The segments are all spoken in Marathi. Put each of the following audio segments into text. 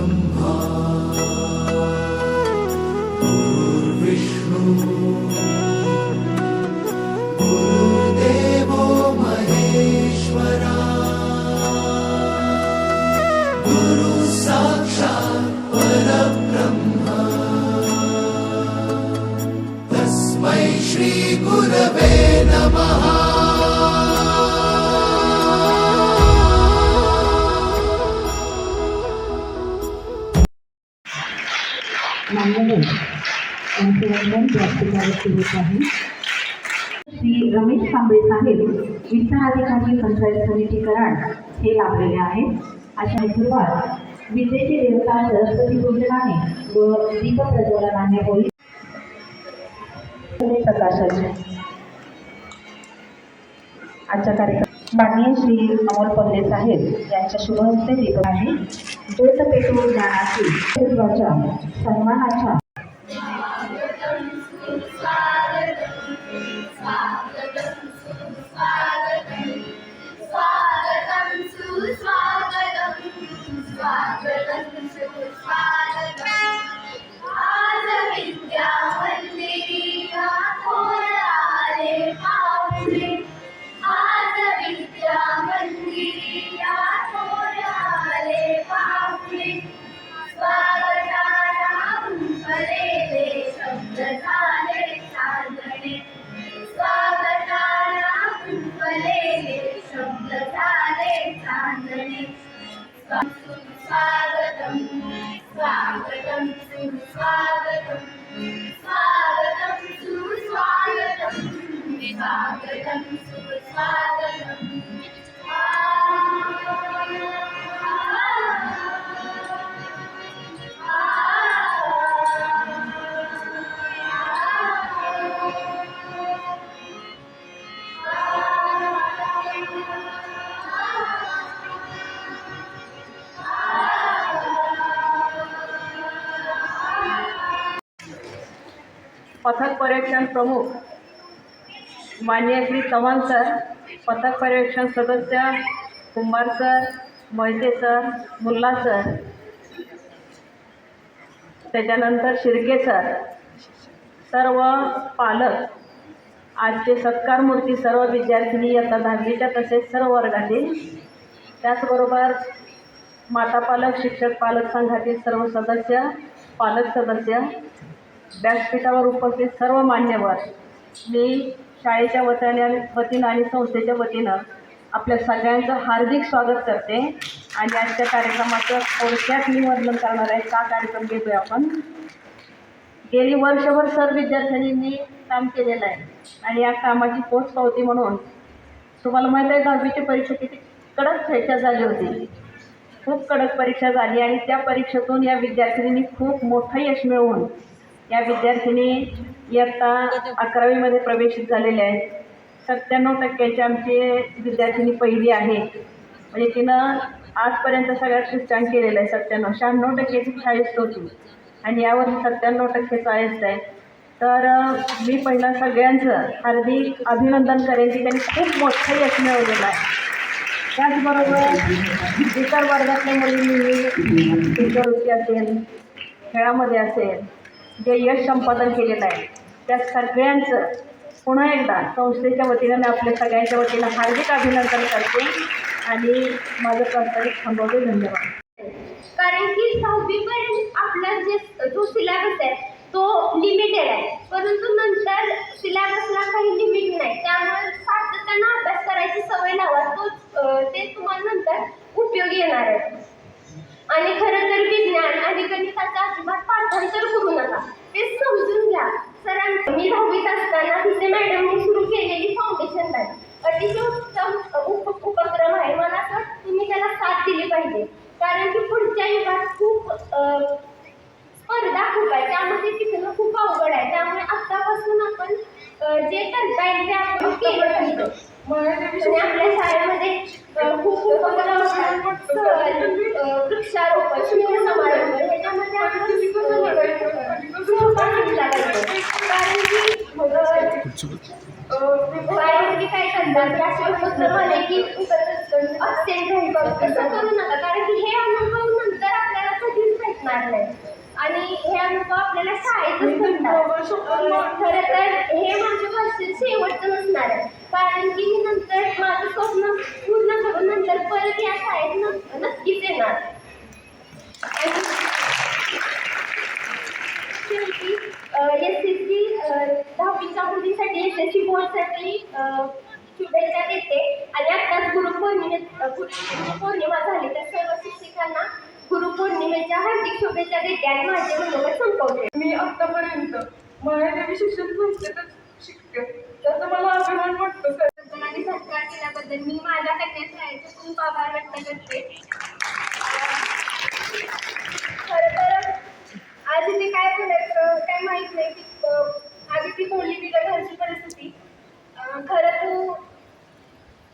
Adam. या ठिकाणी आहे. श्री रमेश कांबळे साहेब वित्त अधिकारी पंचायत समिती कराड हे लाभलेले आहेत. अशा हिशोबात विजेचे देवता सरस्वती पूजनाने व दीप प्रज्वलनाने होईल प्रकाशाचे. आजच्या कार्यक्रम माननीय श्री अमोल पल्ले साहेब यांच्या शुभ हस्ते दीपक आहे. ज्योत पेटवून ज्ञानाची सन्मानाच्या स्वागतं स्वागतं सुस्वागतं स्वागतं सुस्वागतं स्वागतं सुस्वागतम् पथक पर्यवेक्षण प्रमुख मान्य श्री चव्हाण सर पथक पर्यवेक्षण सदस्य Kumbhar sir Mohite sir Mulla sir त्याच्यानंतर शिर्के सर सर्व पालक आजचे सत्कार मूर्ती सर्व विद्यार्थिनी इयत्ता दहावीच्या तसेच सर्व वर्गातील त्याचबरोबर माता पालक शिक्षक पालक संघातील सर्व सदस्य पालक सदस्य व्यासपीठावर उपस्थित सर्व मान्यवर मी शाळेच्या वतीने वतीनं आणि संस्थेच्या वतीनं आपल्या सगळ्यांचं हार्दिक स्वागत करते. आणि आजच्या कार्यक्रमाचं थोडक्यात मी वर्णन करणार आहे. का कार्यक्रम घेतोय आपण? गेली वर्षभर सर विद्यार्थ्यांनी काम केलेलं आहे. आणि या कामाची पोचपावती म्हणून तुम्हाला माहीत आहे दहावीची परीक्षा किती कडक परीक्षा झाली होती. खूप कडक परीक्षा झाली आणि त्या परीक्षेतून या विद्यार्थिनींनी खूप मोठं यश मिळवून या विद्यार्थिनी इयत्ता अकरावीमध्ये प्रवेशित झालेल्या आहेत. सत्त्याण्णव टक्क्याचे आमचे विद्यार्थिनी पहिली आहे. म्हणजे तिनं आजपर्यंत सगळ्यात शिक्षण केलेलं आहे सत्त्याण्णव. शहाण्णव टक्क्याची शाळेत होती आणि यावर्षी सत्त्याण्णव टक्केचा सायन्स आहे. तर मी पहिला सगळ्यांचं हार्दिक अभिनंदन करेन की त्यांनी खूप मोठं यश मिळवलेलं आहे. त्याचबरोबर इतर वर्गातल्या मुलींनी शिष्यवृत्ती असेल खेळामध्ये असेल जे यश संपादन केलेलं आहे त्या सगळ्यांचं पुन्हा एकदा संस्थेच्या वतीनं मी आपल्या सगळ्यांच्या वतीनं हार्दिक अभिनंदन करते आणि माझं कर्तव्य थांबवते. धन्यवाद. कारण की सहावीपर्यंत आपला जे जो सिलेबस आहे तो लिमिटेड आहे. परंतु नंतर सिलेबसला काही लिमिट नाही. त्यामुळे सातत्यानं अभ्यास करायची सवय लावा तो ते तुम्हाला नंतर उपयोगी येणार आहे. आणि खरं तर विज्ञान आणि गणिताचा पाठांतर करू नका. ते समजून घ्या. सरांचं मी दहावीत असताना तिथे मॅडमने सुरू केलेली फाउंडेशन बॅच अतिशय उत्तम उप उपक्रम आहे. मला असं वाटतं तुम्ही त्याला साथ दिली पाहिजे. कारण की पुढच्या युगात खूप स्पर्धा खूप आहे. त्यामध्ये शिकणं खूप अवघड आहे. त्यामुळे आत्तापासून आपण जे करता येईल ते आपण केलं पाहिजे. आणि आपल्या शाळेमध्ये खूप उपक्रम वृक्षारोपण समारंभ ह्याच्यामध्ये आपण सहभाग घेतला पाहिजे कारण की काय करतात की असे उपक्रम आले की अबसेंट राहील तसं करू नका कारण की हे अनुभव नंतर आपल्याला कधीच नाही आणि हे अनुभव आपल्याला शाळेतच मिळतात खरं तर हे माझ्या वर्षात शेवटचं नसणार आहे कारण की मी नंतर माझं स्वप्न पूर्ण करून नंतर परत या शाळेत न- नक्कीच येणार. सी बोर्डसाठी शुभेच्छा देते. आणि आत्ताच गुरुपौर्णिमे गुरुपौर्णिमा झाली तर सर्व शिक्षकांना गुरुपौर्णिमेच्या हार्दिक शुभेच्छा देते आणि माझे मनोगत संपवते. मी आतापर्यंत मराठी शिक्षण संस्थेतच शिकते. त्याचा मला अभिमान वाटतो सर. आणि सत्कार केल्याबद्दल मी माझ्या कन्या शाळेचे खूप आभार व्यक्त करते खरं तर आज इथे काय बोलायचं काय माहीत नाही की अं, आज ती बोलली तुझ्या घरची परिस्थिती अं, खरं तू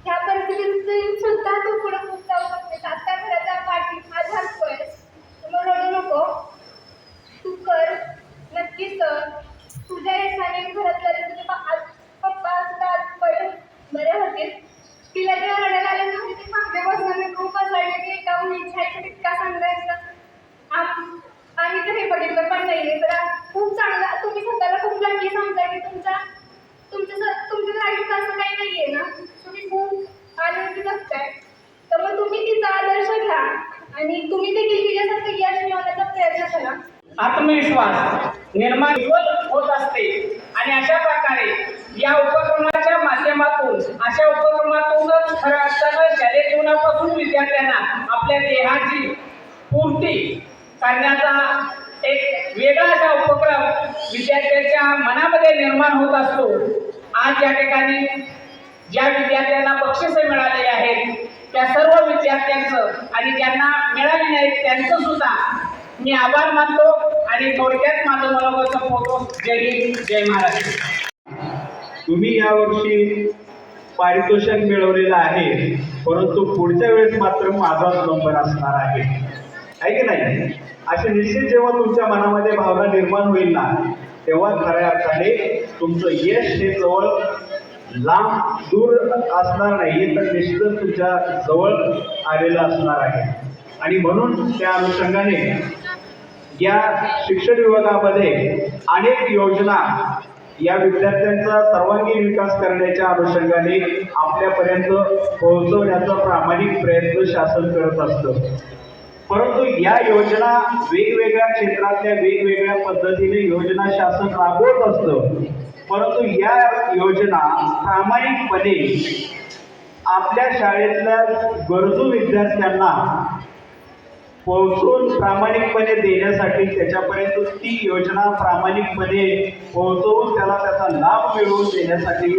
ह्या परिस्थितीत सुद्धा तू पुढे खूप जाऊ शकते आता घराच्या पाठी माझा आहेस मग रडू नको तू कर नक्कीच कर तुझ्या यशाने घरातल्या तुझे पा- आज पप्पा सुद्धा आज बरे बरे होतील तिला जेव्हा रडायला आलं ना ते मागे बसून मी खूप हसायचे की एका मुलीच्या आईचं टिक्का सांगायचं आम- आम्ही तर हे बघितलं पण नाहीये तर आज खूप चांगला तुम्ही स्वतःला खूप लकी समजा की तुमच्या तुमच्या स- तुमच्या आयुष्यात असं काही नाहीये ना तुम्ही खूप आनंदी जगताय तर मग तुम्ही तिचा आदर्श घ्या आणि तुम्ही देखील तिच्यासारखं यश मिळवण्याचा प्रयत्न करा आत्मविश्वास निर्माण होत असते आणि अशा प्रकारे या उपक्रमाच्या माध्यमातून अशा उपक्रमातूनच खरं असताना शालेय जीवनापासून विद्यार्थ्यांना आपल्या देहाची पूर्ती करण्याचा एक वेगळा असा उपक्रम विद्यार्थ्यांच्या मनामध्ये निर्माण होत असतो. आज या ठिकाणी ज्या विद्यार्थ्यांना बक्षिसे मिळालेली आहेत त्या सर्व विद्यार्थ्यांचं आणि ज्यांना मिळाली नाहीत त्यांचं सुद्धा मी आभार मानतो आणि थोडक्यात माझं मनोगत संपवतो. जय हिंद जय महाराष्ट्र. तुम्ही यावर्षी पारितोषिक मिळवलेलं आहे. परंतु पुढच्या वेळेस मात्र माझाच नंबर असणार आहे. आहे की नाही? असे निश्चित जेव्हा तुमच्या मनामध्ये भावना निर्माण होईल ना तेव्हा खऱ्या अर्थाने तुमचं यश हे जवळ लांब दूर असणार नाही तर निश्चितच तुमच्या जवळ आलेलं असणार आहे. आणि म्हणून त्या अनुषंगाने या शिक्षण विभागामध्ये अनेक योजना या विद्यार्थ्यांचा सर्वांगीण विकास करण्याच्या अनुषंगाने आपल्यापर्यंत पोहोचवण्याचा प्रामाणिक प्रयत्न शासन करत असतं. परंतु या योजना वेगवेगळ्या क्षेत्रातल्या वेगवेगळ्या पद्धतीने योजना शासन राबवत असतं. परंतु या योजना प्रामाणिकपणे आपल्या शाळेतल्या गरजू विद्यार्थ्यांना पोहोचून प्रामाणिकपणे देण्यासाठी त्याच्यापर्यंत ती योजना प्रामाणिकपणे पोहोचवून त्याला त्याचा लाभ मिळवून देण्यासाठी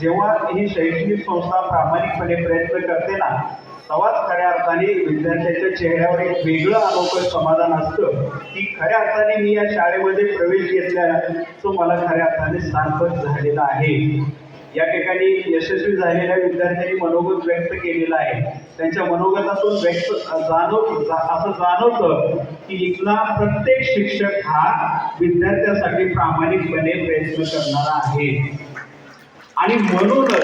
जेव्हा ही शैक्षणिक संस्था प्रामाणिकपणे प्रयत्न करते ना तेव्हाच खऱ्या अर्थाने विद्यार्थ्याच्या चेहऱ्यावर एक वेगळं अनोखं समाधान असतं. की खऱ्या अर्थाने मी या शाळेमध्ये प्रवेश घेतल्याचं मला खऱ्या अर्थाने सार्थक झालेलं आहे. या ठिकाणी यशस्वी झालेल्या विद्यार्थ्यांनी मनोगत व्यक्त केलेलं आहे. त्यांच्या मनोगतातून व्यक्त जाणव जा- असं जाणवतं की इथला प्रत्येक शिक्षक हा विद्यार्थ्यासाठी प्रामाणिकपणे प्रयत्न करणारा आहे. आणि म्हणूनच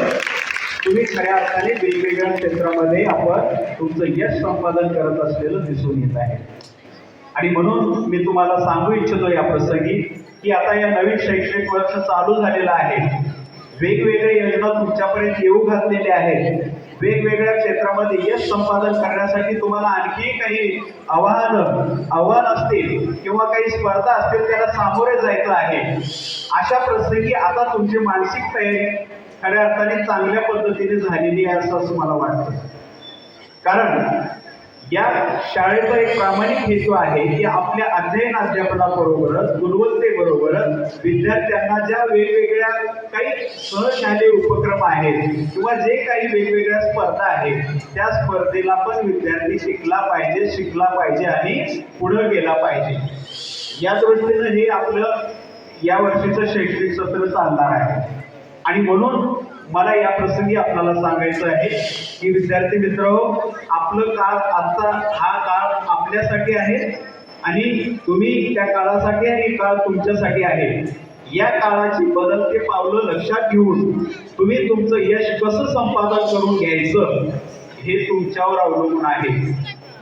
तुम्ही खऱ्या अर्थाने वेगवेगळ्या क्षेत्रामध्ये आपण तुमचं यश संपादन करत असलेलं दिसून येत आहे. आणि म्हणून मी तुम्हाला सांगू इच्छितो या प्रसंगी की आता या नवीन शैक्षणिक वर्ष चालू झालेलं आहे. वेगवेगळ्या योजना तुमच्यापर्यंत येऊ घातलेल्या आहेत. वेगवेगळ्या क्षेत्रामध्ये यश संपादन करण्यासाठी तुम्हाला आणखी काही आव्हानं आव्हान असतील किंवा काही स्पर्धा असतील त्याला सामोरे जायचं आहे. अशा प्रसंगी आता तुमची मानसिक तयारी खऱ्या अर्थाने चांगल्या पद्धतीने झालेली आहे असं असं मला वाटतं. कारण या शाळेचा एक प्रामाणिक हेतू आहे की आपल्या अध्ययन अध्यापनाबरोबरच गुणवत्तेबरोबरच विद्यार्थ्यांना ज्या वेगवेगळ्या काही सहशालेय उपक्रम आहेत किंवा जे काही वेगवेगळ्या स्पर्धा आहेत त्या स्पर्धेला पण विद्यार्थी शिकला पाहिजे शिकला पाहिजे आणि पुढं गेला पाहिजे. या दृष्टीनं हे आपलं या वर्षीचं शैक्षणिक सत्र चालणार आहे. आणि म्हणून मला या प्रसंगी आपल्याला सांगायचं आहे की विद्यार्थी मित्र आपलं काळ आजचा हा काळ आपल्यासाठी आहे आणि तुम्ही त्या काळासाठी आणि काळ तुमच्यासाठी आहे. या काळाची बदलते पावलं लक्षात घेऊन तुम्ही तुमचं यश कसं संपादन करून घ्यायचं हे तुमच्यावर अवलंबून आहे.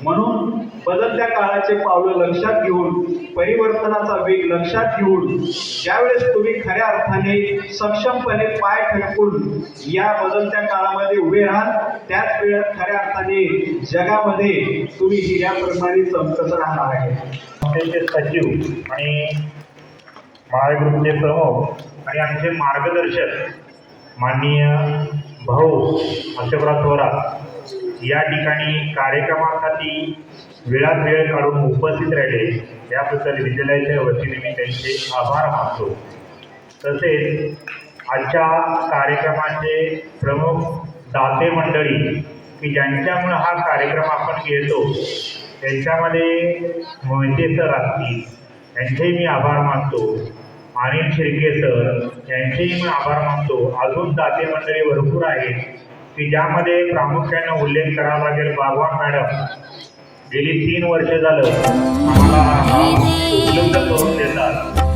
म्हणून बदलत्या काळाचे पावलं लक्षात घेऊन परिवर्तनाचा वेग लक्षात घेऊन ज्यावेळेस तुम्ही खऱ्या अर्थाने सक्षमपणे पाय ठणकून या बदलत्या काळामध्ये उभे राहाल त्याच वेळात खऱ्या अर्थाने जगामध्ये तुम्ही हिऱ्याप्रमाणे चमकत राहणार आहे. संस्थेचे सचिव आणि माळे ग्रुपचे प्रमुख आणि आमचे मार्गदर्शक माननीय भाऊ अशोकराव थोरात या ठिकाणी कार्यक्रमासाठी वेळात वेळ काढून उपस्थित राहिले. याबद्दल विद्यालयाच्या वतीने मी त्यांचे आभार मानतो. तसेच आजच्या कार्यक्रमाचे प्रमुख दाते मंडळी की ज्यांच्यामुळं हा कार्यक्रम आपण घेतो त्यांच्यामध्ये मोहिते सर असतील यांचेही मी आभार मानतो. अनिल शिर्के सर यांचेही मी आभार मानतो. अजून दाते मंडळी भरपूर आहेत की ज्यामध्ये प्रामुख्याने उल्लेख करावा लागेल बागवान मॅडम गेली तीन वर्ष झालं. उपलब्ध करून देतात.